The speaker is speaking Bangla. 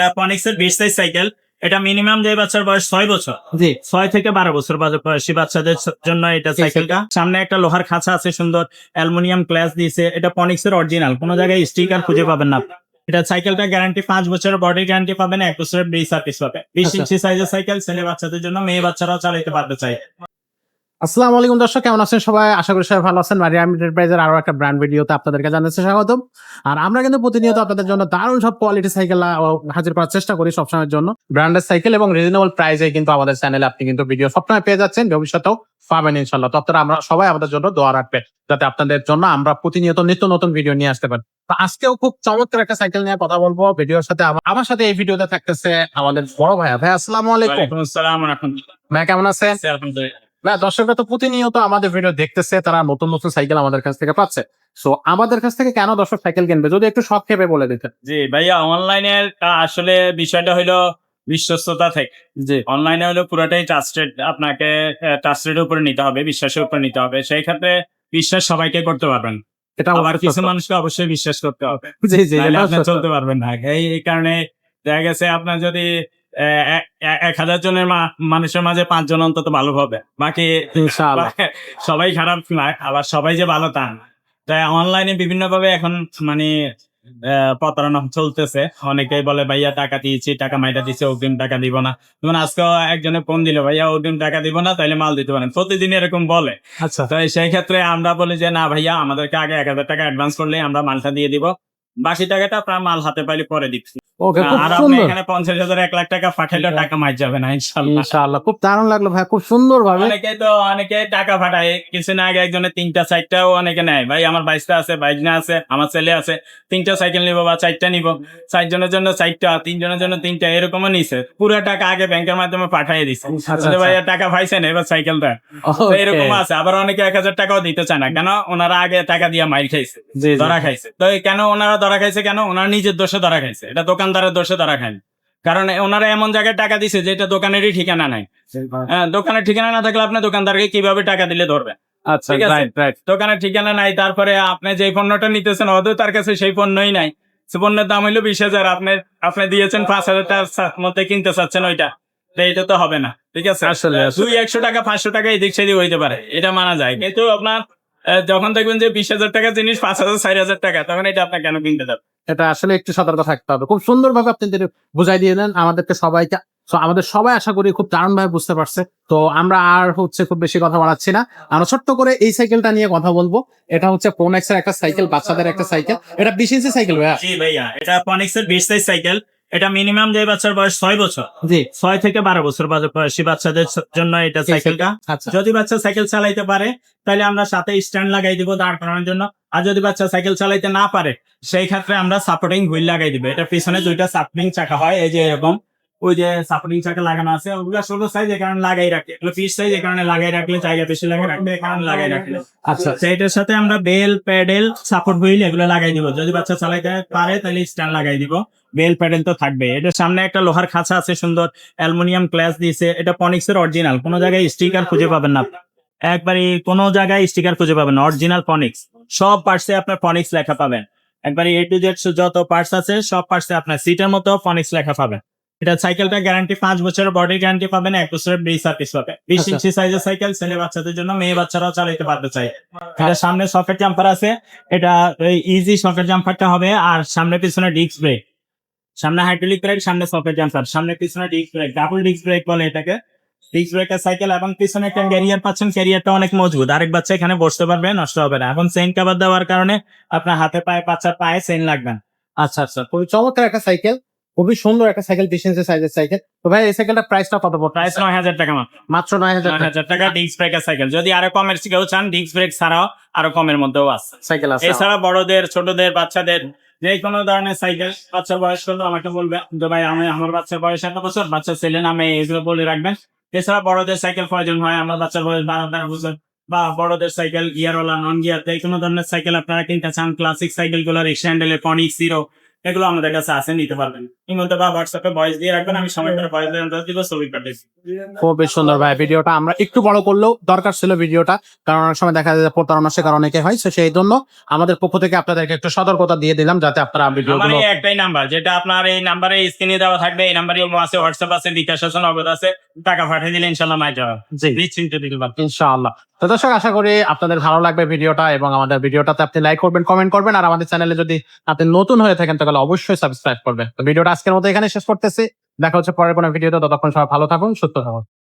এটা পনিক্স এর বিশ সাইজ সাইকেল এটা মিনিমাম যে বাচ্চার বয়স ছয় বছর। জি। ছয় থেকে বারো বছর বয়সী বাচ্চাদের জন্য এটা সাইকেলটা সামনে একটা লোহার খাঁচা আছে সুন্দর। অ্যালুমিনিয়াম ক্লাস দিয়েছে। এটা পনিক্স এর অরিজিনাল কোনো জায়গায় স্টিকার খুঁজে পাবেন না। এটা সাইকেলটা গ্যারান্টি পাঁচ বছরের বডি গ্যারান্টি পাবেন। এক বছরের ব্রিজ সার্ভিস পাবে বিশ আচ্ছা। ইঞ্চি সাইজের সাইকেল ছেলে বাচ্চাদের জন্য মেয়ে বাচ্চারাও চালাতে পারবে চাই। আসসালামু আলাইকুম দর্শক কেমন আছেন সবাই? আশা করি সবাই ভালো আছেন। মারিয়াম এন্টারপ্রাইজের আরও একটা ব্র্যান্ড ভিডিওতে আপনাদেরকে জানাচ্ছি স্বাগতম। আর আমরা কিন্তু প্রতিনিয়ত আপনাদের জন্য দারুণ সব কোয়ালিটি সাইকেল হাজির করার চেষ্টা করি সবসময়ের জন্য। ব্র্যান্ডের সাইকেল এবং রিজনেবল প্রাইসে কিন্তু আমাদের চ্যানেলে আপনি কিন্তু ভিডিও সবসময় পেয়ে যাচ্ছেন। ভবিষ্যতেও পাবেন ইনশাল্লাহ তো আপনারা আমরা সবাই আমাদের জন্য দোয়া রাখবেন যাতে আপনাদের জন্য আমরা প্রতিনিয়ত নিত্য নতুন ভিডিও নিয়ে আসতে পারি। তো আজকেও খুব চমৎকার একটা সাইকেল নিয়ে কথা বলব। ভিডিওর সাথে আমার- সাথে এই ভিডিওতে থাকতেছে আমাদের বড় ভাইয়া। ভাই আসসালামু আলাইকুম। আসসালাম ভাই কেমন আছেন? আলহামদুলিল্লাহ। না দর্শকরা তো প্রতিনিয়ত আমাদের ভিডিও দেখতেছে তারা নতুন নতুন সাইকেল আমাদের কাছ থেকে পাচ্ছে। সো আমাদের কাছ থেকে কেন দর্শক সাইকেল কিনবে? যদি একটু সংক্ষেপে বলে দিতেন। জি ভাইয়া অনলাইনের আসলে বিষয়টা হলো বিশ্বস্ততা থেকে। জি। অনলাইনে হলো পুরোটাই ট্রাস্টেড আপনাকে ট্রাস্টেড উপরে নিতে হবে বিশ্বাসের উপরে নিতে হবে। সেই ক্ষেত্রে বিশ্বাস সবাইকে করতে পারবেন। এটা আবার কিছু মানুষকে অবশ্যই বিশ্বাস করতে হবে। জি জি চলতে পারবেন না। এই কারণে দেখা গেছে আপনার যদি এক- হাজার জনের মা- মানুষের মাঝে পাঁচজন অন্তত ভালো হবে। বাকি সবাই খারাপ না আবার সবাই যে ভালো তা না। তাই অনলাইনে বিভিন্ন ভাবে এখন মানে প্রতারণা চলতেছে। অনেকেই বলে ভাইয়া টাকা দিয়েছি টাকা মাইটা দিচ্ছে অগ্রিম টাকা দিব না। যেমন আজকে একজনে ফোন দিল ভাইয়া অগ্রিম টাকা দিব না তাইলে মাল দিতে পারেন। প্রতিদিন এরকম বলে। আচ্ছা। তো সেই ক্ষেত্রে আমরা বলি যে না ভাইয়া আমাদেরকে আগে এক হাজার টাকা অ্যাডভান্স করলে আমরা মালটা দিয়ে দিব। বাকি টাকাটা আপনার মাল হাতে পাইলে পরে দিচ্ছি। ওকে খুব সুন্দর। এখানে পঞ্চাশ হাজার এক লাখ টাকা পাঠাইলে টাকা মার যাবে না ইনশাল্লাহ ইনশাআল্লাহ খুব দারুণ লাগল ভাই খুব সুন্দর ভাবে অনেকে তো অনেকে টাকা পাঠায় কিছু না আগে একজনের তিনটা চারটাও অনেকে নেয়। ভাই আমার বাইশটা আছে বাইশনা আছে আমার ছেলে আছে তিনটা সাইকেল নিবো বা চারটা নিবো। চারজনের জন্য চারটা তিনজনের জন্য তিনটা এরকমও নিছে। পুরো টাকা আগে ব্যাংকের মাধ্যমে পাঠিয়ে দিছে। আচ্ছা, বলে, ভাইয়া টাকা পাইছেন এবার সাইকেলটা। এরকম আছে। আবার অনেকে এক হাজার টাকাও দিতে চায় না। কেন? ওনারা আগে টাকা দিয়ে মাইর খাইছে। ধরা খাইছে। তো কেন ওনারা ধরা খাইছে? কেন? ওনারা নিজের দোষে ধরা খাইছে। এটা দোকানদারের দোষে ধরা খায়নি কারণ ওনারা এমন জায়গায় টাকা দিছে যেটা দোকানেরই ঠিকানা নাই। হ্যাঁ দোকানের ঠিকানা না থাকলে আপনি দোকানদারকে কীভাবে টাকা দিলে ধরবে আচ্ছা দোকানের ঠিকানা নাই তারপরে আপনি যে পণ্যটা নিতেছেন তার কাছে সেই পণ্যই নাই। পণ্যের দাম হইল বিশ হাজার আপনি আপনি দিয়েছেন পাঁচ হাজার টাকার মধ্যে কিনতে চাচ্ছেন ওইটা। এটা তো হবে না ঠিক আছে। দুই একশো টাকা পাঁচশো টাকা এদিক সেদিক হইতে পারে এটা মানা যায়। কিন্তু আপনার যখন দেখবেন যে বিশ হাজার টাকা জিনিস পাঁচ হাজার চার হাজার টাকা তখন এটা আপনার কেন কিনতে যাবে এটা আসলে একটু সতর্ক থাকতে হবে। খুব সুন্দর ভাবে আপনি বুঝাই দিয়ে দেন, আমাদেরকে সবাইকে তো আমাদের সবাই আশা করি খুব দারুণ ভাবে বুঝতে পারছে। তো আমরা আর হচ্ছে খুব বেশি কথা বাড়াচ্ছি না। আমরা ছোট্ট করে এই সাইকেলটা নিয়ে কথা বলব। এটা হচ্ছে প্রোনেক্সের একটা সাইকেল বাচ্চাদের একটা সাইকেল এটা বিশ ইঞ্চি সাইকেল ভাইয়া? জি ভাইয়া, এটা প্রোনেক্সের বিশ সাইজ সাইকেল এটা মিনিমাম যে বাচ্চার বয়স ছয় বছর জি। ছয় থেকে বারো বছর বয়সী বাচ্চাদের জন্য এটা সাইকেলটা আচ্ছা। যদি বাচ্চা সাইকেল চালাইতে পারে তাহলে আমরা সাথে স্ট্যান্ড লাগাই দিব দাঁড় করানোর জন্য। আর যদি বাচ্চা সাইকেল চালাইতে না পারে সেই ক্ষেত্রে আমরা সাপোর্টিং হুইল লাগাই দিব। এটা পিছনে দুইটা সাপোর্টিং চাকা হয় এই যে এরকম। ওই যে সাপোর্টিং চাকা লাগানো আছে ওগুলা ষোলো সাইজ এ কারণে লাগাই রাখে। পিস সাইজ কারণে লাগাই রাখলে জায়গা বেশি লাগে রাখবে এ কারণে লাগাই রাখলে। আচ্ছা। সেইটার সাথে আমরা বেল প্যাডেল সাপোর্ট হুইল এগুলো লাগাই দিব। যদি বাচ্চা চালাইতে পারে তাহলে স্ট্যান্ড লাগাই দিব। বেল প্যাডেল তো থাকবে। এটার সামনে একটা লোহার খাঁচা আছে সুন্দর। অ্যালুমিনিয়াম ক্লাস দিয়েছে। এটা পনিক্স এর অরিজিনাল কোনো জায়গায় স্টিকার খুঁজে পাবেন না। একবারই কোনো জায়গায় স্টিকার খুঁজে পাবেন না। অরিজিনাল পনিক্স সব পার্টসে আপনার পনিক্স লেখা পাবেন। একবারই এ টু জেড যত পার্টস আছে সব পার্টসে আপনার সিটের মতো ফনিক্স লেখা পাবেন। এটা সাইকেলটা গ্যারান্টি পাঁচ বছরের বডি গ্যারান্টি পাবেন এক বছরের ব্রিজ সার্ভিস পাবে। বিশ। ইঞ্চি সাইজের সাইকেল ছেলে বাচ্চাদের জন্য মেয়ে বাচ্চারাও চালাতে পারবে চাই এটা সামনে সকেট জাম্পার আছে এটা ইজি সকেট জাম্পারটা হবে আর সামনে পিছনে ডিস্ক ব্রেক সামনে হাইড্রোলিক ব্রেক সামনে সকেট জাম্পার সামনে পিছনে disc brake double disc brake বলে এটাকে। ডিস্ক ব্রেকের সাইকেল এবং পিছনে একটা ক্যারিয়ার পাচ্ছেন ক্যারিয়ারটা অনেক মজবুত। আরেক বাচ্চা এখানে বসতে পারবে নষ্ট হবে না। এখন চেইন কাভার দেওয়ার কারণে আপনার হাতে পায়ে বাচ্চার পায়ে চেইন লাগবে আচ্ছা আচ্ছা। খুবই চমৎকার একটা সাইকেল খুবই সুন্দর একটা সাইকেল ইঞ্চি সাইজের সাইকেল তো ভাই এই সাইকেলটা প্রাইসটা কত পড়বে প্রাইস নয় হাজার টাকা মাত্র। মাত্র নয় হাজার নয় হাজার টাকা ডিস্ক ব্রেকের সাইকেল যদি আরও কমের কেউ চান ডিস্ক ব্রেক ছাড়াও আরও কমের মধ্যেও আছে। সাইকেল আছে। এছাড়া বড়দের ছোটদের বাচ্চাদের যে কোনো ধরনের সাইকেল বাচ্চার বয়স করলে আমাকে বলবে যে ভাই আমি আমার বাচ্চার বয়স এত বছর বাচ্চা ছেলে নামে এগুলো বলে রাখবেন। এছাড়া বড়দের সাইকেল প্রয়োজন হয়? আমার বাচ্চার বয়স বারো তেরো বছর। বা বড়দের সাইকেল গিয়ারওয়ালা নন গিয়ার যে কোনো ধরনের সাইকেল আপনারা কিনতে চান ক্লাসিক সাইকেলগুলো রিক্সা হ্যান্ডেলের পনিক জিরো এগুলো আমাদের কাছে আছে নিতে পারবেন। ইমোতে বা হোয়াটসঅ্যাপে ভয়েস দিয়ে রাখবেন আমি সময় করে ভয়েস দিয়ে দিব ছবি পাঠিয়েছি। খুবই সুন্দর ভাই ভিডিওটা আমরা একটু বড় করলেও দরকার ছিল ভিডিওটা কারণ অনেক সময় দেখা যায় যে প্রতারণার শিকার অনেকে হয় তো সেই জন্য আমাদের পক্ষ থেকে আপনাদেরকে একটু সতর্কতা দিয়ে দিলাম যাতে আপনারা আমার ভিডিওগুলো এই একটাই নাম্বার যেটা আপনার এই নাম্বারে স্ক্রিনে দেওয়া থাকবে এই নাম্বারে ইমো আছে হোয়াটসঅ্যাপ আছে বিকাশ আছে নগদ আছে টাকা পাঠিয়ে দিলে ইনশাল্লাহ মাই যাওয়া জি। নিশ্চিন্তে দিতে পারবেন ইনশাআল্লাহ। তো দর্শক আশা করি আপনাদের ভালো লাগবে ভিডিওটা এবং আমাদের ভিডিওটাতে আপনি লাইক করবেন কমেন্ট করবেন আর আমাদের চ্যানেলে যদি আপনি নতুন হয়ে থাকেন তাহলে অবশ্যই সাবস্ক্রাইব করবে। তো ভিডিওটা আজকের মতো এখানে শেষ করতেছি। দেখা হচ্ছে পরের কোনো ভিডিওতে। ততক্ষণ সবাই ভালো থাকুন, সুস্থ থাকুন।